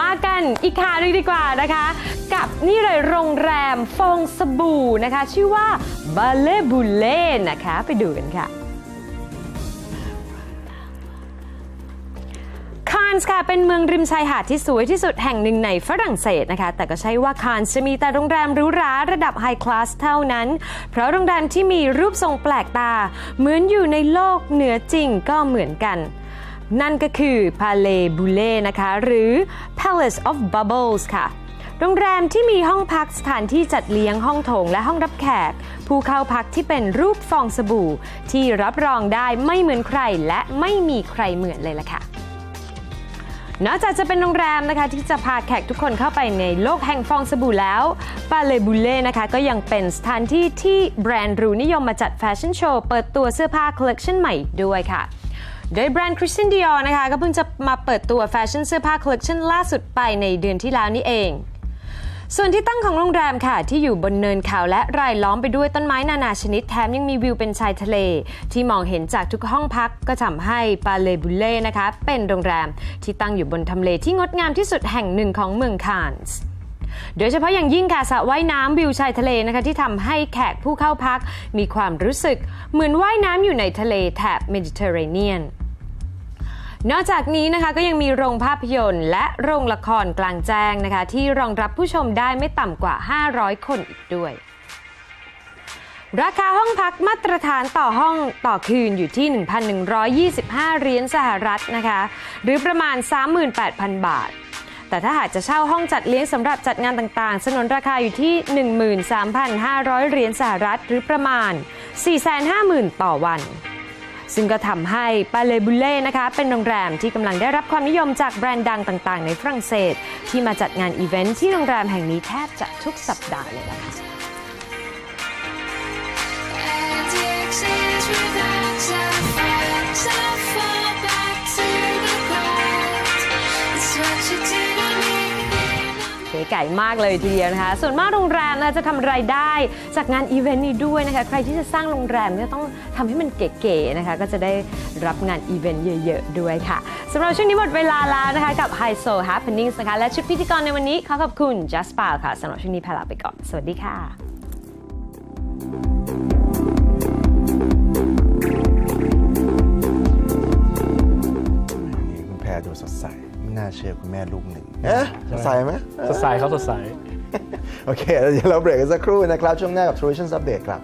มากันอีกข่าวนึงดีกว่านะคะ กับนี่เลยโรงแรมฟองสบู่นะคะ ชื่อว่าบาเลบูเล่นะคะ ไปดูกันค่ะคานส์ค่ะเป็นเมืองริมชายหาดที่สวยที่สุดแห่งหนึ่งในฝรั่งเศสนะคะ แต่ก็ใช่ว่าคานส์จะมีแต่โรงแรมหรูหราระดับไฮคลาสเท่านั้น เพราะโรงแรมที่มีรูปทรงแปลกตา เหมือนอยู่ในโลกเหนือจริงก็เหมือนกัน นั่นก็คือ Palais b o u l e นะคะ หรือ Palace of Bubbles ค่ะโรงแรมที่มีห้องพักสถานที่จัดเลี้ยงห้องโถงและห้องรับแขก ผู้เข้าพักที่เป็นรูปฟองสบู่ ที่รับรองได้ไม่เหมือนใครและไม่มีใครเหมือนเลยล่ะค่ะนอกจากจะเป็นโรงแรมนะคะที่จะพาแขกทุกคนเข้าไปในโลกแห่งฟองสบู่แล้วปาเลบูเล่นะคะก็ยังเป็นสถานที่ที่แบรนด์รูนิยมมาจัดแฟชั่นโชว์เปิดตัวเสื้อผ้าคอลเลกชันใหม่ด้วยค่ะ โดยแบรนด์ Christian Dior นะคะ ก็เพิ่งจะมาเปิดตัวแฟชั่นเสื้อผ้าคอลเลกชันล่าสุดไปในเดือนที่แล้วนี่เอง ส่วนที่ตั้งของโรงแรมค่ะ ที่อยู่บนเนินเขาและรายล้อมไปด้วยต้นไม้นานาชนิดแถมยังมีวิวเป็นชายทะเล ที่มองเห็นจากทุกห้องพักก็ทำให้ปาเลบุเล่นะคะ เป็นโรงแรมที่ตั้งอยู่บนทำเลที่งดงามที่สุดแห่งหนึ่งของเมืองคานส์ โดยเฉพาะอย่างยิ่งค่ะสระว่ายน้ำวิวชายทะเลนะคะที่ทำให้แขกผู้เข้าพัก มีความรู้สึกเหมือนว่ายน้ำอยู่ในทะเลแถบเมดิเตอร์เรเนียนนอกจากนี้นะคะก็ยังมีโรงภาพยนตร์ และโรงละครกลางแจ้งนะคะ ที่รองรับผู้ชมได้ไม่ต่ำกว่า 500 คนอีกด้วย ราคาห้องพักมาตรฐานต่อห้องต่อคืนอยู่ที่ 1,125เหรียญสหรัฐนะคะ หรือประมาณ 38,000 บาท แต่ถ้าหากจะเช่าห้องจัดเลี้ยงสำหรับจัดงานต่างๆ สนนราคาอยู่ที่ 13,500 เหรียญสหรัฐหรือประมาณ 450,000 ต่อวัน ซึ่งก็ทำให้ปาเลบุเล่นะคะ เป็นโรงแรมที่กำลังได้รับความนิยมจากแบรนด์ดังต่างๆ ในฝรั่งเศส ที่มาจัดงานอีเวนท์ที่โรงแรมแห่งนี้แทบจะทุกสัปดาห์เลยล่ะค่ะ Addictions without effect, I fall back to the past. It's what you do ก๋ไก่มากเลยทีเดียวนะคะ ส่วนมากโรงแรมนะจะทำรายได้จากงานอีเวนต์นี้ด้วยนะคะ ใครที่จะสร้างโรงแรมก็ต้องทำให้มันเก๋ๆนะคะ ก็จะได้รับงานอีเวนต์เยอะๆด้วยค่ะสำหรับช่วงนี้หมดเวลาแล้วนะคะกับ h i s o Happenings นะคะ และชุดพิธีกรในวันนี้ขอขอบคุณ Just p a ค่ะสำหรับช่วงนี้พาลาไปก่อน สวัสดีค่ะ เชื่อคุณแม่ลูกหนึ่งเอ๊ะสดใสไหมสดใสครับสดใส โอเคเดี๋ยวเราเบรกกันสักครู่นะครับ ช่วงหน้ากับ Solutions Update ครับ